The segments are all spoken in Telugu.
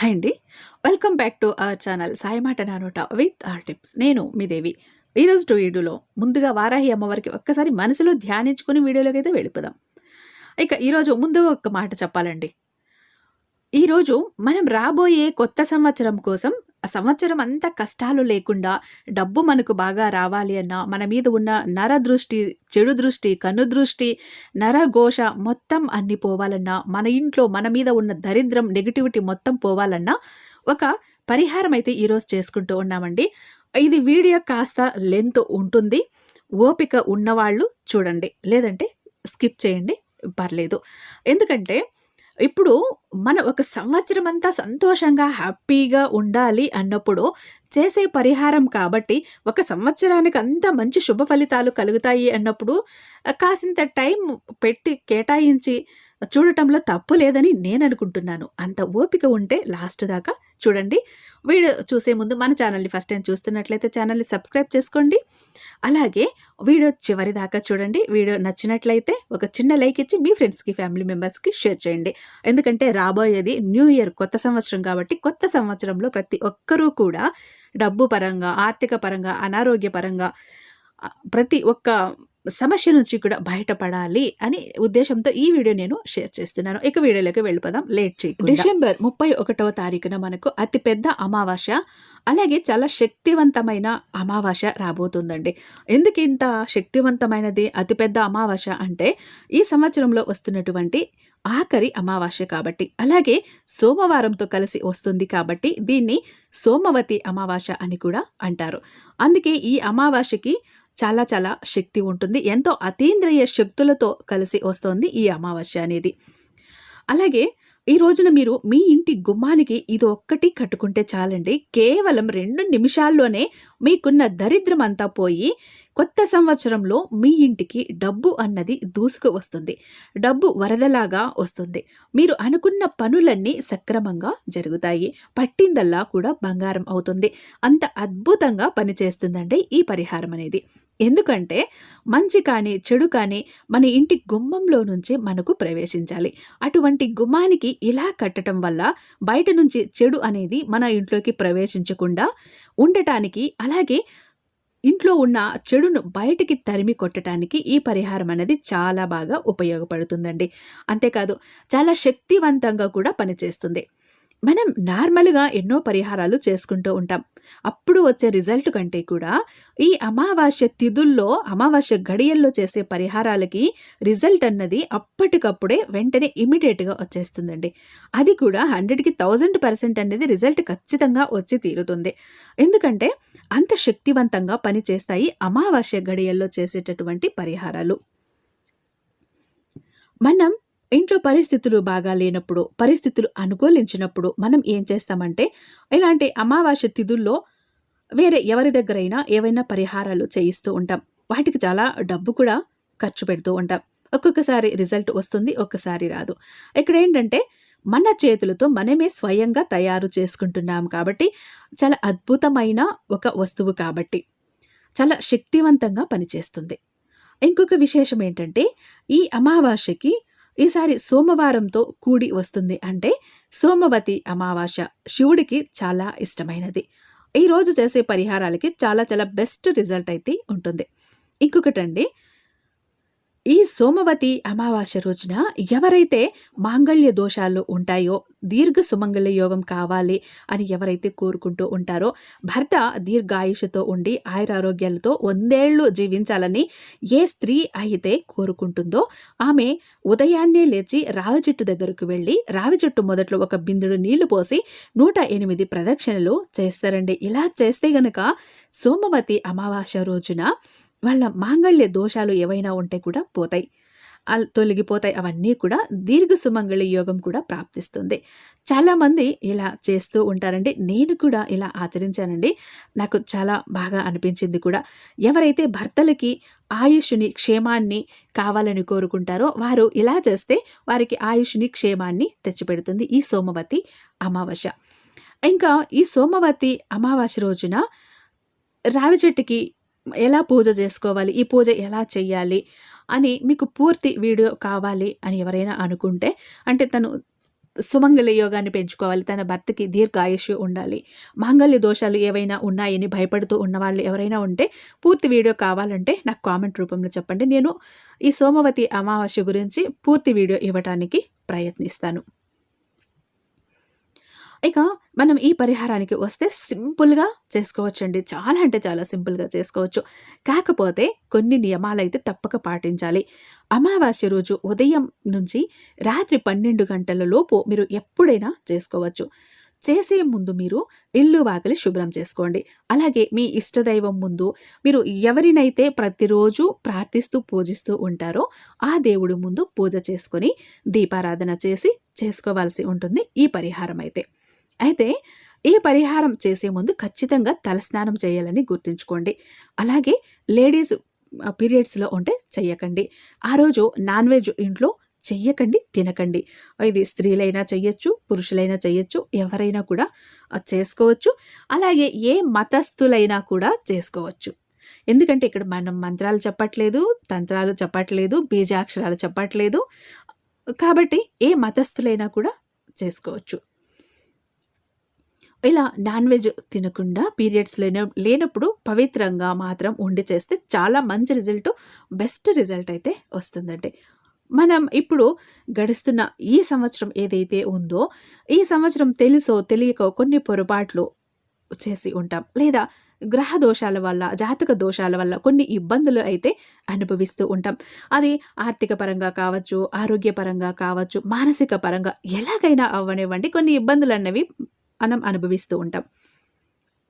హాయ్ అండి. Welcome back to our channel Sai మాట నానోట విత్ ఆర్ టిప్స్. నేను మీ దేవి. ఈరోజు టూయిడులో ముందుగా వారాహి అమ్మవారికి ఒక్కసారి మనసులో ధ్యానించుకుని వీడియోలోకి అయితే వెళ్ళిపోదాం. ఇక ఈరోజు ముందు ఒక మాట చెప్పాలండి. ఈరోజు మనం రాబోయే కొత్త సంవత్సరం కోసం సంవత్సరం అంతా కష్టాలు లేకుండా డబ్బు మనకు బాగా రావాలి అన్నా మన మీద ఉన్న నర దృష్టి చెడు దృష్టి కన్ను దృష్టి నరఘోష మొత్తం అన్ని పోవాలన్నా మన ఇంట్లో మన మీద ఉన్న దరిద్రం నెగిటివిటీ మొత్తం పోవాలన్నా ఒక పరిహారం అయితే ఈరోజు చేసుకుంటూ ఉన్నామండి. ఇది వీడియో కాస్త లెంత్ ఉంటుంది. ఓపిక ఉన్నవాళ్ళు చూడండి. లేదంటే స్కిప్ చేయండి. పర్లేదు. ఎందుకంటే ఇప్పుడు మన ఒక సంవత్సరం అంతా సంతోషంగా హ్యాపీగా ఉండాలి అన్నప్పుడు చేసే పరిహారం కాబట్టి ఒక సంవత్సరానికి అంత మంచి శుభ ఫలితాలు కలుగుతాయి అన్నప్పుడు కాసింత టైం పెట్టి కేటాయించి చూడటంలో తప్పు లేదని నేను అనుకుంటున్నాను అంత ఓపిక ఉంటే లాస్ట్ దాకా చూడండి. వీడియో చూసే ముందు మన ఛానల్ని ఫస్ట్ టైం చూస్తున్నట్లయితే ఛానల్ని సబ్స్క్రైబ్ చేసుకోండి. అలాగే వీడియో చివరి దాకా చూడండి. వీడియో నచ్చినట్లయితే ఒక చిన్న లైక్ ఇచ్చి మీ ఫ్రెండ్స్కి ఫ్యామిలీ మెంబర్స్కి షేర్ చేయండి. ఎందుకంటే రాబోయేది న్యూ ఇయర్ కొత్త సంవత్సరం కాబట్టి కొత్త సంవత్సరంలో ప్రతి ఒక్కరూ కూడా డబ్బు పరంగా ఆర్థిక పరంగా అనారోగ్య పరంగా ప్రతి ఒక్క సమస్య నుంచి కూడా బయటపడాలి అని ఉద్దేశంతో ఈ వీడియో నేను షేర్ చేస్తున్నాను. ఇక వీడియోలోకి వెళ్ళిపోదాం. లేట్ చేయి డిసెంబర్ ముప్పై ఒకటవ తారీఖున మనకు అతిపెద్ద అమావాస్య అలాగే చాలా శక్తివంతమైన అమావాస్య రాబోతుందండి. ఎందుకు ఇంత శక్తివంతమైనది అతిపెద్ద అమావాస్య అంటే ఈ సంవత్సరంలో వస్తున్నటువంటి ఆఖరి అమావాస్య కాబట్టి అలాగే సోమవారంతో కలిసి వస్తుంది కాబట్టి దీన్ని సోమవతి అమావాస్య అని కూడా అంటారు. అందుకే ఈ అమావాస్యకి చాలా చాలా శక్తి ఉంటుంది. ఎంతో అతీంద్రియ శక్తులతో కలిసి వస్తుంది ఈ అమావాస్య అనేది. అలాగే ఈ రోజున మీరు మీ ఇంటి గుమ్మానికి ఇది ఒక్కటి కట్టుకుంటే చాలండి. కేవలం రెండు నిమిషాల్లోనే మీకున్న దరిద్రం అంతా పోయి కొత్త సంవత్సరంలో మీ ఇంటికి డబ్బు అన్నది దూసుకు వస్తుంది. డబ్బు వరదలాగా వస్తుంది. మీరు అనుకున్న పనులన్నీ సక్రమంగా జరుగుతాయి. పట్టిందల్లా కూడా బంగారం అవుతుంది. అంత అద్భుతంగా పనిచేస్తుందండి ఈ పరిహారం అనేది. ఎందుకంటే మంచి కానీ చెడు కానీ మన ఇంటి గుమ్మంలో నుంచి మనకు ప్రవేశించాలి. అటువంటి గుమ్మానికి ఇలా కట్టడం వల్ల బయట నుంచి చెడు అనేది మన ఇంట్లోకి ప్రవేశించకుండా ఉండటానికి అలాగే ఇంట్లో ఉన్న చెడును బయటికి తరిమి కొట్టడానికి ఈ పరిహారం అనేది చాలా బాగా ఉపయోగపడుతుందండి. అంతేకాదు చాలా శక్తివంతంగా కూడా పనిచేస్తుంది. మనం నార్మల్గా ఎన్నో పరిహారాలు చేసుకుంటూ ఉంటాం. అప్పుడు వచ్చే రిజల్ట్ కంటే కూడా ఈ అమావాస్య తిథుల్లో అమావాస్య గడియల్లో చేసే పరిహారాలకి రిజల్ట్ అన్నది అప్పటికప్పుడే వెంటనే ఇమీడియట్గా వచ్చేస్తుందండి. అది కూడా హండ్రెడ్కి థౌజండ్ పర్సెంట్ అనేది రిజల్ట్ ఖచ్చితంగా వచ్చి తీరుతుంది. ఎందుకంటే అంత శక్తివంతంగా పనిచేస్తాయి అమావాస్య గడియల్లో చేసేటటువంటి పరిహారాలు. మనం ఇంట్లో పరిస్థితులు బాగా లేనప్పుడు పరిస్థితులు అనుకూలించినప్పుడు మనం ఏం చేస్తామంటే ఇలాంటి అమావాస్య తిథుల్లో వేరే ఎవరి దగ్గరైనా ఏవైనా పరిహారాలు చేయిస్తూ ఉంటాం. వాటికి చాలా డబ్బు కూడా ఖర్చు పెడుతూ ఉంటాం. ఒక్కొక్కసారి రిజల్ట్ వస్తుంది ఒక్కసారి రాదు. ఇక్కడ ఏంటంటే మన చేతులతో మనమే స్వయంగా తయారు చేసుకుంటున్నాం కాబట్టి చాలా అద్భుతమైన ఒక వస్తువు కాబట్టి చాలా శక్తివంతంగా పనిచేస్తుంది. ఇంకొక విశేషం ఏంటంటే ఈ అమావాస్యకి ఈసారి సోమవారంతో కూడి వస్తుంది. అంటే సోమవతి అమావాస్య శివుడికి చాలా ఇష్టమైనది. ఈరోజు చేసే పరిహారాలకి చాలా చాలా బెస్ట్ రిజల్ట్ అయితే ఉంటుంది. ఇంకొకటండి ఈ సోమవతి అమావాస్య రోజున ఎవరైతే మాంగళ్య దోషాలు ఉంటాయో దీర్ఘ సుమంగళ యోగం కావాలి అని ఎవరైతే కోరుకుంటూ ఉంటారో భర్త దీర్ఘాయుషతో ఉండి ఆయురారోగ్యాలతో వందేళ్ళు జీవించాలని ఏ స్త్రీ అయితే కోరుకుంటుందో ఆమె ఉదయాన్నే లేచి రావి చెట్టు దగ్గరకు వెళ్ళి రావి చెట్టు మొదట్లో ఒక బిందుడు నీళ్ళు పోసి నూట ఎనిమిది ప్రదక్షిణలు చేస్తారండి. ఇలా చేస్తే గనక సోమవతి అమావాస్య రోజున వాళ్ళ మాంగళ్య దోషాలు ఏవైనా ఉంటే కూడా పోతాయి. తొలగిపోతాయి. అవన్నీ కూడా దీర్ఘ సుమంగళి యోగం కూడా ప్రాప్తిస్తుంది. చాలామంది ఇలా చేస్తూ ఉంటారండి. నేను కూడా ఇలా ఆచరించానండి. నాకు చాలా బాగా అనిపించింది కూడా. ఎవరైతే భర్తలకి ఆయుష్ని క్షేమాన్ని కావాలని కోరుకుంటారో వారు ఇలా చేస్తే వారికి ఆయుష్ని క్షేమాన్ని తెచ్చిపెడుతుంది ఈ సోమవతి అమావాస్య. ఇంకా ఈ సోమవతి అమావాస్య రోజున రావి చెట్టుకి ఎలా పూజ చేసుకోవాలి? ఈ పూజ ఎలా చేయాలి అని మీకు పూర్తి వీడియో కావాలి అని ఎవరైనా అనుకుంటే అంటే తను సుమంగళ యోగాన్ని పెంచుకోవాలి తన భర్తకి దీర్ఘాయుష్యు ఉండాలి మాంగళ్య దోషాలు ఏవైనా ఉన్నాయని భయపడుతూ ఉన్నవాళ్ళు ఎవరైనా ఉంటే పూర్తి వీడియో కావాలంటే నాకు కామెంట్ రూపంలో చెప్పండి. నేను ఈ సోమవతి అమావాస్య గురించి పూర్తి వీడియో ఇవ్వటానికి ప్రయత్నిస్తాను. ఇక మనం ఈ పరిహారానికి వస్తే సింపుల్గా చేసుకోవచ్చండి. చాలా అంటే చాలా సింపుల్గా చేసుకోవచ్చు. కాకపోతే కొన్ని నియమాలు అయితే తప్పక పాటించాలి. అమావాస్య రోజు ఉదయం నుంచి రాత్రి పన్నెండు గంటల లోపు మీరు ఎప్పుడైనా చేసుకోవచ్చు. చేసే ముందు మీరు ఇల్లు వాకిలి శుభ్రం చేసుకోండి. అలాగే మీ ఇష్టదైవం ముందు మీరు ఎవరినైతే ప్రతిరోజు ప్రార్థిస్తూ పూజిస్తూ ఉంటారో ఆ దేవుడి ముందు పూజ చేసుకొని దీపారాధన చేసి చేసుకోవాల్సి ఉంటుంది ఈ పరిహారం అయితే అయితే ఈ పరిహారం చేసే ముందు ఖచ్చితంగా తలస్నానం చేయాలని గుర్తుంచుకోండి. అలాగే లేడీస్ పీరియడ్స్లో ఉంటే చెయ్యకండి. ఆ రోజు నాన్ వెజ్ ఇంట్లో చెయ్యకండి తినకండి. ఇది స్త్రీలైనా చెయ్యొచ్చు పురుషులైనా చెయ్యొచ్చు ఎవరైనా కూడా చేసుకోవచ్చు. అలాగే ఏ మతస్థులైనా కూడా చేసుకోవచ్చు. ఎందుకంటే ఇక్కడ మనం మంత్రాలు చెప్పట్లేదు తంత్రాలు చెప్పట్లేదు బీజాక్షరాలు చెప్పట్లేదు. కాబట్టి ఏ మతస్థులైనా కూడా చేసుకోవచ్చు. ఇలా నాన్ వెజ్ తినకుండా పీరియడ్స్ లేన లేనప్పుడు పవిత్రంగా మాత్రం వండి చేస్తే చాలా మంచి రిజల్ట్ బెస్ట్ రిజల్ట్ అయితే వస్తుందండి. మనం ఇప్పుడు గడుస్తున్న ఈ సంవత్సరం ఏదైతే ఉందో ఈ సంవత్సరం తెలుసో తెలియకో కొన్ని పొరపాట్లు చేసి ఉంటాం. లేదా గ్రహ దోషాల వల్ల జాతక దోషాల వల్ల కొన్ని ఇబ్బందులు అయితే అనుభవిస్తూ ఉంటాం. అది ఆర్థిక పరంగా కావచ్చు ఆరోగ్యపరంగా కావచ్చు మానసిక పరంగా ఎలాగైనా అవ్వనివ్వండి. కొన్ని ఇబ్బందులు అన్నవి మనం అనుభవిస్తూ ఉంటాం.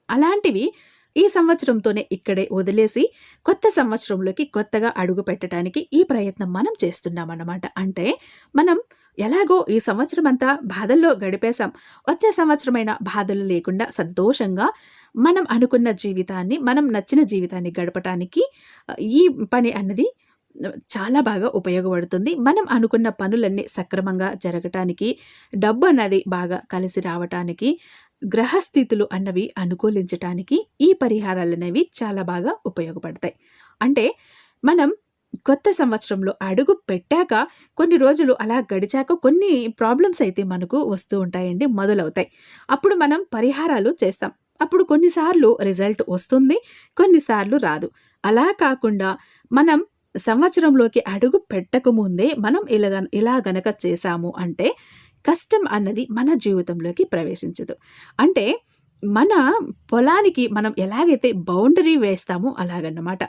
అలాంటివి ఈ సంవత్సరంతోనే ఇక్కడే వదిలేసి కొత్త సంవత్సరంలోకి కొత్తగా అడుగు పెట్టడానికి ఈ ప్రయత్నం మనం చేస్తున్నాం అన్నమాట అంటే మనం ఎలాగో ఈ సంవత్సరం అంతా బాధల్లో గడిపేశాం. వచ్చే సంవత్సరమైన బాధలు లేకుండా సంతోషంగా మనం అనుకున్న జీవితాన్ని మనం నచ్చిన జీవితాన్ని గడపటానికి ఈ పని అన్నది చాలా బాగా ఉపయోగపడుతుంది. మనం అనుకున్న పనులన్నీ సక్రమంగా జరగటానికి డబ్బు అన్నది బాగా కలిసి రావటానికి గ్రహస్థితులు అన్నవి అనుకూలించటానికి ఈ పరిహారాలు అనేవి చాలా బాగా ఉపయోగపడతాయి. అంటే మనం కొత్త సంవత్సరంలో అడుగు పెట్టాక కొన్ని రోజులు అలా గడిచాక కొన్ని ప్రాబ్లమ్స్ అయితే మనకు వస్తూ ఉంటాయండి మొదలవుతాయి. అప్పుడు మనం పరిహారాలు చేస్తాం. అప్పుడు కొన్నిసార్లు రిజల్ట్ వస్తుంది కొన్నిసార్లు రాదు. అలా కాకుండా మనం సంవత్సరంలోకి అడుగు పెట్టకముందే మనం ఇలా ఇలా గనక చేశాము అంటే కష్టం అన్నది మన జీవితంలోకి ప్రవేశించదు. అంటే మన పొలానికి మనం ఎలాగైతే బౌండరీ వేస్తామో అలాగన్నమాట.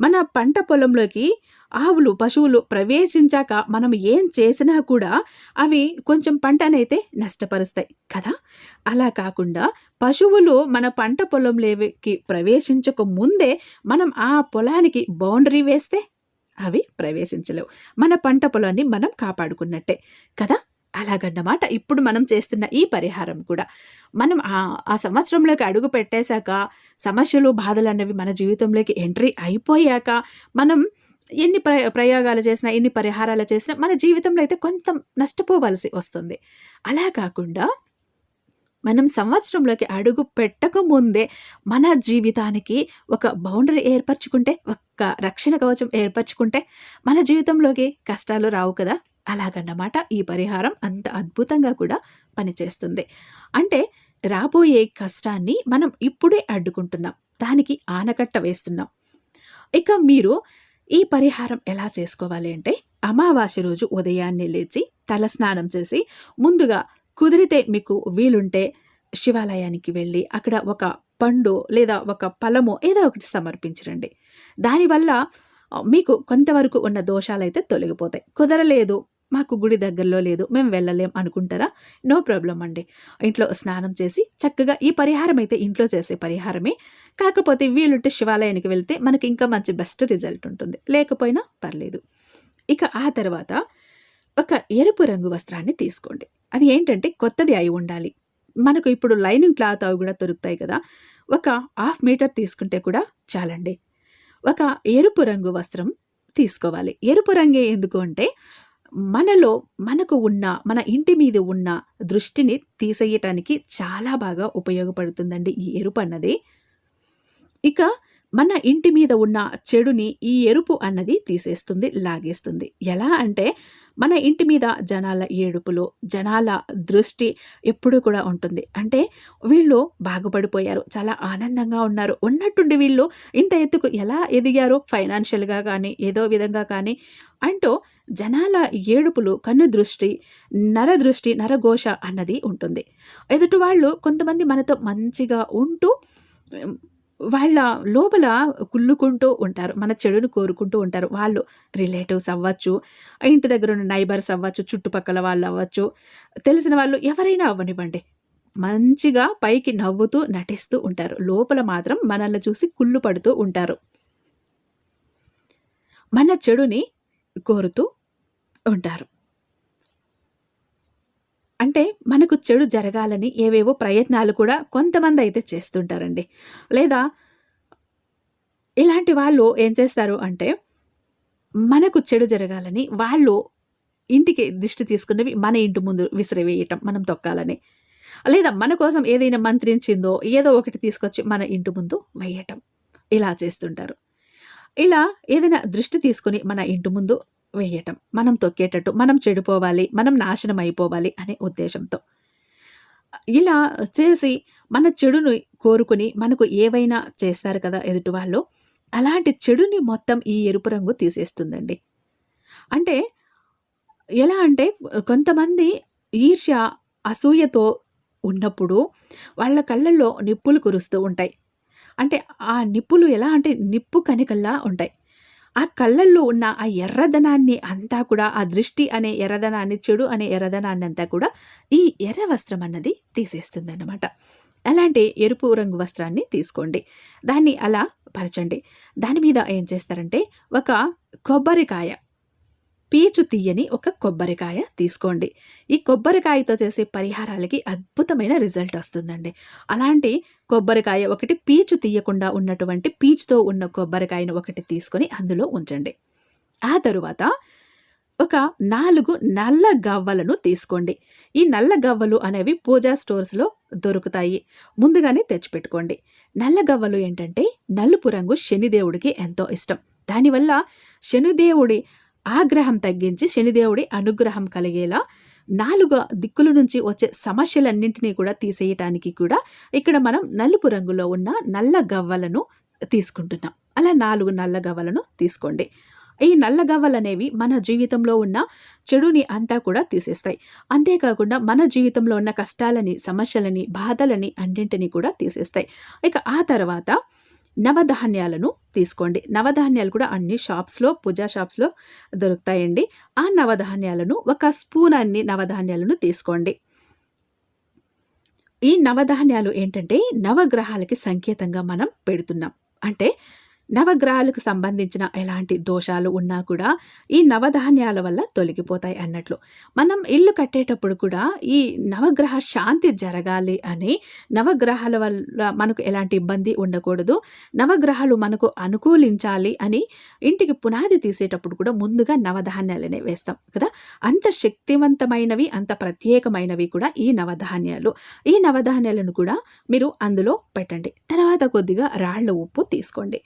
మన పంట పొలంలోకి ఆవులు పశువులు ప్రవేశించాక మనం ఏం చేసినా కూడా అవి కొంచెం పంటనైతే నష్టపరుస్తాయి కదా. అలా కాకుండా పశువులు మన పంట పొలంలోకి ప్రవేశించక ముందే మనం ఆ పొలానికి బౌండరీ వేస్తే అవి ప్రవేశించలేవు. మన పంట పొలాన్ని మనం కాపాడుకున్నట్టే కదా? అలాగన్నమాట. ఇప్పుడు మనం చేస్తున్న ఈ పరిహారం కూడా. మనం ఆ సంవత్సరంలోకి అడుగు పెట్టేశాక సమస్యలు బాధలు అన్నవి మన జీవితంలోకి ఎంట్రీ అయిపోయాక మనం ఎన్ని ప్ర ప్రయోగాలు చేసినా ఎన్ని పరిహారాలు చేసినా మన జీవితంలో అయితే కొంత నష్టపోవలసి వస్తుంది. అలా కాకుండా మనం సంవత్సరంలోకి అడుగు పెట్టక ముందే మన జీవితానికి ఒక బౌండరీ ఏర్పరచుకుంటే ఒక రక్షణ కవచం ఏర్పరచుకుంటే మన జీవితంలోకి కష్టాలు రావు కదా? అలాగన్నమాట ఈ పరిహారం అంత అద్భుతంగా కూడా పనిచేస్తుంది. అంటే రాబోయే కష్టాన్ని మనం ఇప్పుడే అడ్డుకుంటున్నాం. దానికి ఆనకట్ట వేస్తున్నాం. ఇక మీరు ఈ పరిహారం ఎలా చేసుకోవాలి అంటే అమావాస్య రోజు ఉదయాన్నే లేచి తలస్నానం చేసి ముందుగా కుదిరితే మీకు వీలుంటే శివాలయానికి వెళ్ళి అక్కడ ఒక పండు లేదా ఒక ఫలము ఏదో ఒకటి సమర్పించరండి. దానివల్ల మీకు కొంతవరకు ఉన్న దోషాలైతే తొలగిపోతాయి. కుదరలేదు మాకు గుడి దగ్గరలో లేదు మేము వెళ్ళలేం అనుకుంటారా? నో ప్రాబ్లం అండి. ఇంట్లో స్నానం చేసి చక్కగా ఈ పరిహారం అయితే ఇంట్లో చేసే పరిహారమే. కాకపోతే వీలుంటే శివాలయానికి వెళ్తే మనకి ఇంకా మంచి బెస్ట్ రిజల్ట్ ఉంటుంది. లేకపోయినా పర్లేదు. ఇక ఆ తర్వాత ఒక ఎరుపు రంగు వస్త్రాన్ని తీసుకోండి. అది ఏంటంటే కొత్తది అయి ఉండాలి. మనకు ఇప్పుడు లైనింగ్ క్లాత్ అవి కూడా దొరుకుతాయి కదా. ఒక హాఫ్ మీటర్ తీసుకుంటే కూడా చాలండి. ఒక ఎరుపు రంగు వస్త్రం తీసుకోవాలి. ఎరుపు రంగే ఎందుకు అంటే మనలో మనకు ఉన్న మన ఇంటి మీద ఉన్న దృష్టిని తీసేయటానికి చాలా బాగా ఉపయోగపడుతుందండి ఈ ఎరుపు అన్నది. ఇక మన ఇంటి మీద ఉన్న చెడుని ఈ ఎరుపు అన్నది తీసేస్తుంది లాగేస్తుంది. ఎలా అంటే మన ఇంటి మీద జనాల ఏడుపులు జనాల దృష్టి ఎప్పుడూ కూడా ఉంటుంది. అంటే వీళ్ళు బాగుపడిపోయారు చాలా ఆనందంగా ఉన్నారు. ఉన్నట్టుండి వీళ్ళు ఇంత ఎత్తుకు ఎలా ఎదిగారు? ఫైనాన్షియల్గా కానీ ఏదో విధంగా కానీ అంటూ జనాల ఏడుపులు కన్ను దృష్టి నర దృష్టి నరఘోష అన్నది ఉంటుంది. ఎదుటి వాళ్ళు కొంతమంది మనతో మంచిగా ఉంటూ వాళ్ళ లోపల కుళ్ళుకుంటూ ఉంటారు. మన చెడును కోరుకుంటూ ఉంటారు. వాళ్ళు రిలేటివ్స్ అవ్వచ్చు ఇంటి దగ్గర ఉన్న నైబర్స్ అవ్వచ్చు చుట్టుపక్కల వాళ్ళు అవ్వచ్చు. తెలిసిన వాళ్ళు ఎవరైనా అవ్వనివ్వండి. మంచిగా పైకి నవ్వుతూ నటిస్తూ ఉంటారు. లోపల మాత్రం మనల్ని చూసి కుళ్ళు పడుతూ ఉంటారు. మన చెడుని కోరుతూ ఉంటారు. అంటే మనకు చెడు జరగాలని ఏవేవో ప్రయత్నాలు కూడా కొంతమంది అయితే చేస్తుంటారండి. లేదా ఇలాంటి వాళ్ళు ఏం చేస్తారు అంటే మనకు చెడు జరగాలని వాళ్ళు ఇంటికి దిష్టి తీసుకున్నవి మన ఇంటి ముందు విసిరివేయటం మనం తొక్కాలని. లేదా మన కోసం ఏదైనా మంత్రించిందో ఏదో ఒకటి తీసుకొచ్చి మన ఇంటి ముందు వేయటం ఇలా చేస్తుంటారు. ఇలా ఏదైనా దృష్టి తీసుకుని మన ఇంటి ముందు వేయటం. మనం తొక్కేటట్టు మనం చెడిపోవాలి మనం నాశనం అయిపోవాలి అనే ఉద్దేశంతో. ఇలా చేసి మన చెడును కోరుకుని మనకు ఏవైనా చేస్తారు కదా ఎదుటి వాళ్ళు అలాంటి చెడుని మొత్తం ఈ ఎరుపు రంగు తీసేస్తుందండి. అంటే ఎలా అంటే కొంతమంది ఈర్ష్య అసూయతో ఉన్నప్పుడు వాళ్ళ కళ్ళల్లో నిప్పులు కురుస్తూ ఉంటాయి. అంటే ఆ నిప్పులు ఎలా అంటే నిప్పు కనికల్లా ఉంటాయి. ఆ కళ్ళల్లో ఉన్న ఆ ఎర్రదనాన్ని అంతా కూడా ఆ దృష్టి అనే ఎర్రదనాన్ని చెడు అనే ఎర్రదనాన్ని అంతా కూడా ఈ ఎర్ర వస్త్రం అన్నది తీసేస్తుంది అన్నమాట అలాంటి ఎరుపు రంగు వస్త్రాన్ని తీసుకోండి. దాన్ని అలా పరచండి. దాని మీద ఏం చేస్తారంటే ఒక కొబ్బరికాయ పీచు తీయని ఒక కొబ్బరికాయ తీసుకోండి. ఈ కొబ్బరికాయతో చేసే పరిహారాలకి అద్భుతమైన రిజల్ట్ వస్తుందండి. అలాంటి కొబ్బరికాయ ఒకటి పీచు తీయకుండా ఉన్నటువంటి పీచుతో ఉన్న కొబ్బరికాయను ఒకటి తీసుకొని అందులో ఉంచండి. ఆ తరువాత ఒక నాలుగు నల్ల గవ్వలను తీసుకోండి. ఈ నల్ల గవ్వలు అనేవి పూజా స్టోర్స్లో దొరుకుతాయి. ముందుగానే తెచ్చిపెట్టుకోండి. నల్ల గవ్వలు ఏంటంటే నలుపు రంగు శనిదేవుడికి ఎంతో ఇష్టం. దానివల్ల శనిదేవుడి ఆగ్రహం తగ్గించి శనిదేవుడి అనుగ్రహం కలిగేలా నాలుగు దిక్కుల నుంచి వచ్చే సమస్యలన్నింటినీ కూడా తీసేయటానికి కూడా ఇక్కడ మనం నలుపు రంగులో ఉన్న నల్ల గవ్వలను తీసుకుంటున్నాం. అలా నాలుగు నల్ల గవ్వలను తీసుకోండి. ఈ నల్ల గవ్వలు అనేవి మన జీవితంలో ఉన్న చెడుని అంతా కూడా తీసేస్తాయి. అంతేకాకుండా మన జీవితంలో ఉన్న కష్టాలని సమస్యలని బాధలని అన్నింటినీ కూడా తీసేస్తాయి. ఇక ఆ తర్వాత నవధాన్యాలను తీసుకోండి. నవధాన్యాలు కూడా అన్ని షాప్స్లో పూజా షాప్స్లో దొరుకుతాయండి. ఆ నవధాన్యాలను ఒక స్పూన్ అన్ని నవధాన్యాలను తీసుకోండి. ఈ నవధాన్యాలు ఏంటంటే నవగ్రహాలకి సంకేతంగా మనం పెడుతున్నాం. అంటే నవగ్రహాలకు సంబంధించిన ఎలాంటి దోషాలు ఉన్నా కూడా ఈ నవధాన్యాల వల్ల తొలగిపోతాయి అన్నట్లు. మనం ఇల్లు కట్టేటప్పుడు కూడా ఈ నవగ్రహ శాంతి జరగాలి అని నవగ్రహాల వల్ల మనకు ఎలాంటి ఇబ్బంది ఉండకూడదు. నవగ్రహాలు మనకు అనుకూలించాలి అని ఇంటికి పునాది తీసేటప్పుడు కూడా ముందుగా నవధాన్యాలనే వేస్తాం కదా. అంత శక్తివంతమైనవి అంత ప్రత్యేకమైనవి కూడా ఈ నవధాన్యాలు. ఈ నవధాన్యాలను కూడా మీరు అందులో పెట్టండి. తర్వాత కొద్దిగా రాళ్ళ ఉప్పు తీసుకోండి.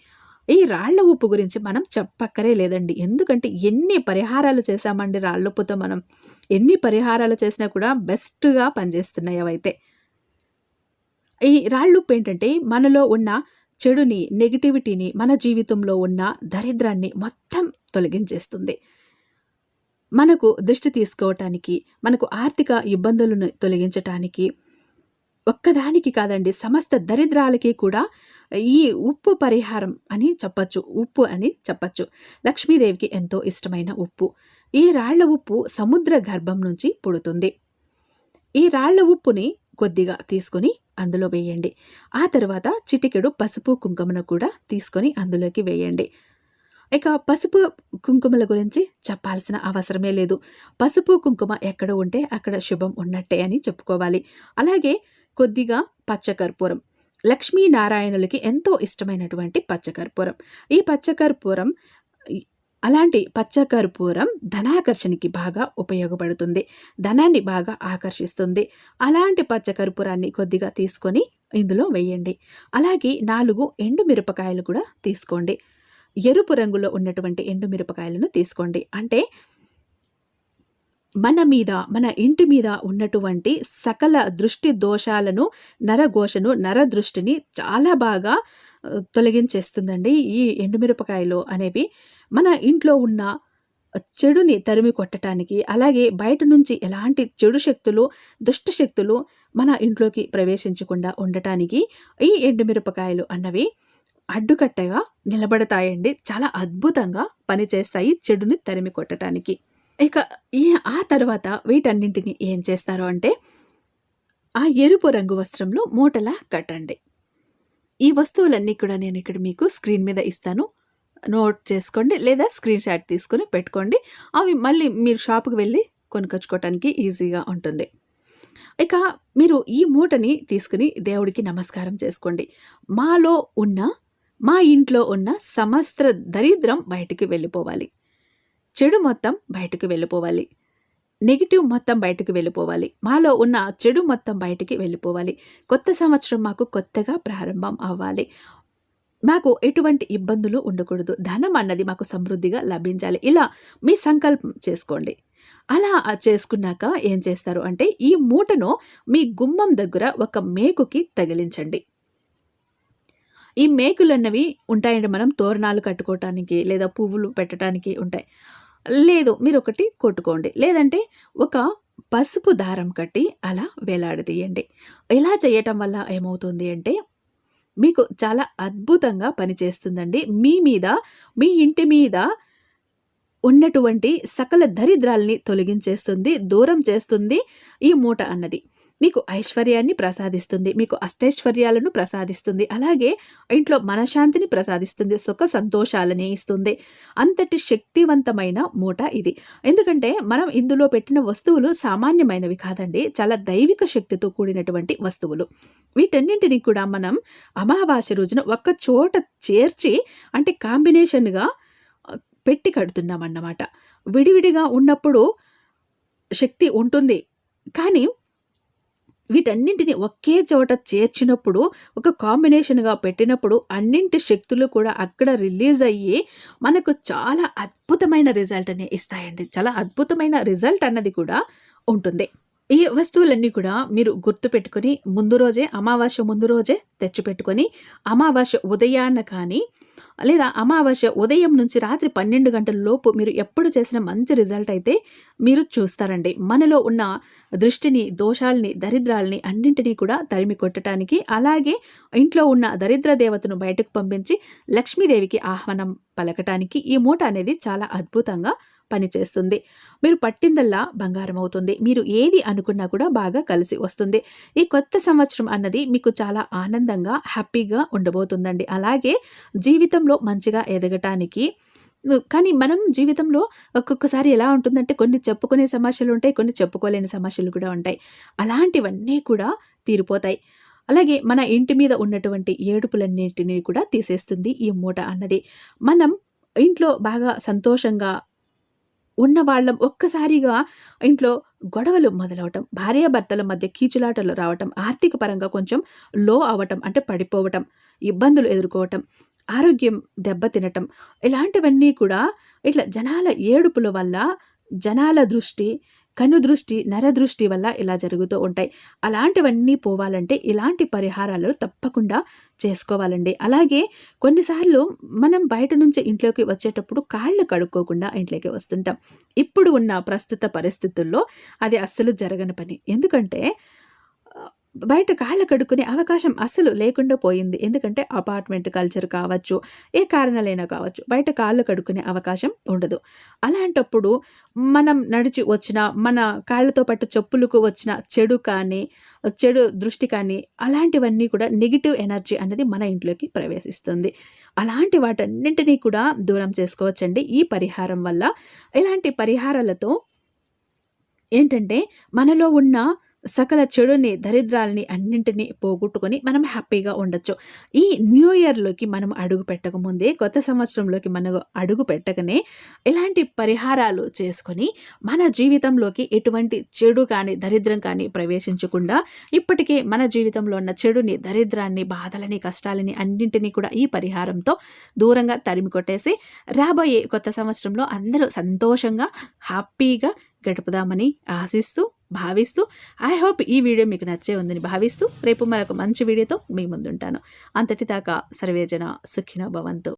ఈ రాళ్ళ ఉప్పు గురించి మనం చెప్పక్కరే లేదండి. ఎందుకంటే ఎన్ని పరిహారాలు చేశామండి రాళ్ళ ఉప్పుతో మనం? ఎన్ని పరిహారాలు చేసినా కూడా బెస్ట్గా పనిచేస్తున్నాయి అవైతే. ఈ రాళ్ళుప్పు ఏంటంటే మనలో ఉన్న చెడుని నెగిటివిటీని మన జీవితంలో ఉన్న దరిద్రాన్ని మొత్తం తొలగించేస్తుంది. మనకు దృష్టి తీసుకోవటానికి మనకు ఆర్థిక ఇబ్బందులను తొలగించటానికి ఒక్కదానికి కాదండి సమస్త దరిద్రాలకి కూడా ఈ ఉప్పు పరిహారం అని చెప్పచ్చు ఉప్పు అని చెప్పచ్చు. లక్ష్మీదేవికి ఎంతో ఇష్టమైన ఉప్పు. ఈ రాళ్ళ ఉప్పు సముద్ర గర్భం నుంచి పుడుతుంది. ఈ రాళ్ళ ఉప్పుని కొద్దిగా తీసుకొని అందులో వేయండి. ఆ తర్వాత చిటికెడు పసుపు కుంకుమను కూడా తీసుకొని అందులోకి వేయండి. ఇక పసుపు కుంకుమల గురించి చెప్పాల్సిన అవసరమే లేదు. పసుపు కుంకుమ ఎక్కడ ఉంటే అక్కడ శుభం ఉన్నట్టే అని చెప్పుకోవాలి. అలాగే కొద్దిగా పచ్చకర్పూరం. లక్ష్మీనారాయణులకి ఎంతో ఇష్టమైనటువంటి పచ్చకర్పూరం. ఈ పచ్చకర్పూరం అలాంటి పచ్చకర్పూరం ధనాకర్షణకి బాగా ఉపయోగపడుతుంది. ధనాన్ని బాగా ఆకర్షిస్తుంది. అలాంటి పచ్చకర్పూరాన్ని కొద్దిగా తీసుకొని ఇందులో వేయండి. అలాగే నాలుగు ఎండు మిరపకాయలు కూడా తీసుకోండి. ఎరుపు రంగులో ఉన్నటువంటి ఎండుమిరపకాయలను తీసుకోండి. అంటే మన మీద మన ఇంటి మీద ఉన్నటువంటి సకల దృష్టి దోషాలను నరఘోషను నరదృష్టిని చాలా బాగా తొలగించేస్తుందండి ఈ ఎండుమిరపకాయలు అనేవి. మన ఇంట్లో ఉన్న చెడుని తరిమి కొట్టడానికి అలాగే బయట నుంచి ఎలాంటి చెడు శక్తులు దుష్ట శక్తులు మన ఇంట్లోకి ప్రవేశించకుండా ఉండటానికి ఈ ఎండుమిరపకాయలు అన్నవి అడ్డుకట్టగా నిలబడతాయండి. చాలా అద్భుతంగా పనిచేస్తాయి చెడుని తరిమి కొట్టడానికి ఇక ఈ ఆ తర్వాత వీటన్నింటిని ఏం చేస్తారు అంటే ఆ ఎరుపు రంగు వస్త్రంలో మూటలా కట్టండి. ఈ వస్తువులన్నీ కూడా నేను ఇక్కడ మీకు స్క్రీన్ మీద ఇస్తాను. నోట్ చేసుకోండి లేదా స్క్రీన్ షాట్ తీసుకొని పెట్టుకోండి. అవి మళ్ళీ మీరు షాప్కి వెళ్ళి కొనుకొచ్చుకోవటానికి ఈజీగా ఉంటుంది. ఇక మీరు ఈ మూటని తీసుకుని దేవుడికి నమస్కారం చేసుకోండి. మాలో ఉన్న మా ఇంట్లో ఉన్న సమస్త దరిద్రం బయటికి వెళ్ళిపోవాలి. చెడు మొత్తం బయటకు వెళ్ళిపోవాలి. నెగిటివ్ మొత్తం బయటకు వెళ్ళిపోవాలి. మాలో ఉన్న చెడు మొత్తం బయటికి వెళ్ళిపోవాలి. కొత్త సంవత్సరం మాకు కొత్తగా ప్రారంభం అవ్వాలి. మాకు ఎటువంటి ఇబ్బందులు ఉండకూడదు. ధనం అన్నది మాకు సమృద్ధిగా లభించాలి. ఇలా మీ సంకల్పం చేసుకోండి. అలా చేసుకున్నాక ఏం చేస్తారు అంటే ఈ మూటను మీ గుమ్మం దగ్గర ఒక మేకుకి తగిలించండి. ఈ మేకులు అన్నవి ఉంటాయండి మనం తోరణాలు కట్టుకోవటానికి లేదా పువ్వులు పెట్టడానికి ఉంటాయి. లేదు మీరు ఒకటి కొట్టుకోండి. లేదంటే ఒక పసుపు దారం కట్టి అలా వేలాడదీయండి. ఇలా చేయటం వల్ల ఏమవుతుంది అంటే మీకు చాలా అద్భుతంగా పనిచేస్తుందండి. మీ మీద మీ ఇంటి మీద ఉన్నటువంటి సకల దరిద్రాల్ని తొలగించేస్తుంది దూరం చేస్తుంది ఈ మూట అన్నది. మీకు ఐశ్వర్యాన్ని ప్రసాదిస్తుంది మీకు అష్టైశ్వర్యాలను ప్రసాదిస్తుంది అలాగే ఇంట్లో మనశాంతిని ప్రసాదిస్తుంది సుఖ సంతోషాలని ఇస్తుంది. అంతటి శక్తివంతమైన మూట ఇది. ఎందుకంటే మనం ఇందులో పెట్టిన వస్తువులు సామాన్యమైనవి కాదండి చాలా దైవిక శక్తితో కూడినటువంటి వస్తువులు. వీటన్నింటినీ కూడా మనం అమావాస్య రోజున ఒక్క చోట చేర్చి అంటే కాంబినేషన్గా పెట్టి కడుతున్నాం అన్నమాట విడివిడిగా ఉన్నప్పుడు శక్తి ఉంటుంది. కానీ వీటన్నింటిని ఒకే చోట చేర్చినప్పుడు ఒక కాంబినేషన్గా పెట్టినప్పుడు అన్నింటి శక్తులు కూడా అక్కడ రిలీజ్ అయ్యి మనకు చాలా అద్భుతమైన రిజల్ట్ అని ఇస్తాయండి. చాలా అద్భుతమైన రిజల్ట్ అన్నది కూడా ఉంటుంది. ఈ వస్తువులన్నీ కూడా మీరు గుర్తుపెట్టుకొని ముందు రోజే అమావాస్య ముందు రోజే తెచ్చిపెట్టుకొని అమావాస్య ఉదయాన్న కానీ లేదా అమావాస్య ఉదయం నుంచి రాత్రి పన్నెండు గంటల లోపు మీరు ఎప్పుడు చేసిన మంచి రిజల్ట్ అయితే మీరు చూస్తారండి. మనలో ఉన్న దృష్టిని దోషాలని దరిద్రాలని అన్నింటినీ కూడా తరిమి కొట్టడానికి అలాగే ఇంట్లో ఉన్న దరిద్ర దేవతను బయటకు పంపించి లక్ష్మీదేవికి ఆహ్వానం పలకటానికి ఈ మూట అనేది చాలా అద్భుతంగా పనిచేస్తుంది. మీరు పట్టిందల్లా బంగారం అవుతుంది మీరు ఏది అనుకున్నా కూడా బాగా కలిసి వస్తుంది. ఈ కొత్త సంవత్సరం అన్నది మీకు చాలా ఆనందంగా హ్యాపీగా ఉండబోతుందండి. అలాగే జీవితంలో మంచిగా ఎదగటానికి కానీ మనం జీవితంలో ఒక్కొక్కసారి ఎలా ఉంటుందంటే కొన్ని చెప్పుకునే సమస్యలు ఉంటాయి కొన్ని చెప్పుకోలేని సమస్యలు కూడా ఉంటాయి. అలాంటివన్నీ కూడా తీరిపోతాయి. అలాగే మన ఇంటి మీద ఉన్నటువంటి ఏడుపులన్నింటినీ కూడా తీసేస్తుంది ఈ మూట అన్నది. మనం ఇంట్లో బాగా సంతోషంగా ఉన్న వాళ్ళం ఒక్కసారిగా ఇంట్లో గొడవలు మొదలవటం భార్యాభర్తల మధ్య కీచులాటలు రావటం ఆర్థిక పరంగా కొంచెం లో అవటం అంటే పడిపోవటం ఇబ్బందులు ఎదుర్కోవటం ఆరోగ్యం దెబ్బతినటం ఇలాంటివన్నీ కూడా ఇట్లా జనాల ఏడుపుల వల్ల జనాల దృష్టి కను దృష్టి నరదృష్టి వల్ల ఇలా జరుగుతూ ఉంటాయి. అలాంటివన్నీ పోవాలంటే ఇలాంటి పరిహారాలు తప్పకుండా చేసుకోవాలండి. అలాగే కొన్నిసార్లు మనం బయట నుంచి ఇంట్లోకి వచ్చేటప్పుడు కాళ్ళు కడుక్కోకుండా ఇంట్లోకి వస్తుంటాం. ఇప్పుడు ఉన్న ప్రస్తుత పరిస్థితుల్లో అది అస్సలు జరగని పని. ఎందుకంటే బయట కాళ్ళ కడుక్కునే అవకాశం అస్సలు లేకుండా పోయింది. ఎందుకంటే అపార్ట్మెంట్ కల్చర్ కావచ్చు ఏ కారణాలైనా కావచ్చు బయట కాళ్ళు కడుక్కునే అవకాశం ఉండదు. అలాంటప్పుడు మనం నడిచి వచ్చిన మన కాళ్ళతో పాటు చెప్పులకు వచ్చిన చెడు కానీ చెడు దృష్టి కానీ అలాంటివన్నీ కూడా నెగిటివ్ ఎనర్జీ అనేది మన ఇంట్లోకి ప్రవేశిస్తుంది. అలాంటి వాటన్నింటినీ కూడా దూరం చేసుకోవచ్చండి ఈ పరిహారం వల్ల. ఇలాంటి పరిహారాలతో ఏంటంటే మనలో ఉన్న సకల చెడుని దరిద్రాలని అన్నింటినీ పోగొట్టుకొని మనం హ్యాపీగా ఉండొచ్చు. ఈ న్యూ ఇయర్లోకి మనం అడుగు పెట్టకముందే కొత్త సంవత్సరంలోకి మనం అడుగు పెట్టకనే ఇలాంటి పరిహారాలు చేసుకొని మన జీవితంలోకి ఎటువంటి చెడు కానీ దరిద్రం కానీ ప్రవేశించకుండా ఇప్పటికే మన జీవితంలో ఉన్న చెడుని దరిద్రాన్ని బాధలని కష్టాలని అన్నింటినీ కూడా ఈ పరిహారంతో దూరంగా తరిమి కొట్టేసి రాబోయే కొత్త సంవత్సరంలో అందరూ సంతోషంగా హ్యాపీగా గడుపుదామని ఆశిస్తూ భావిస్తూ ఐ హోప్ ఈ వీడియో మీకు నచ్చే ఉందని భావిస్తూ రేపు మరొక మంచి వీడియోతో మీ ముందుంటాను. అంతటి దాకా సర్వేజన సుఖినో భవంతు.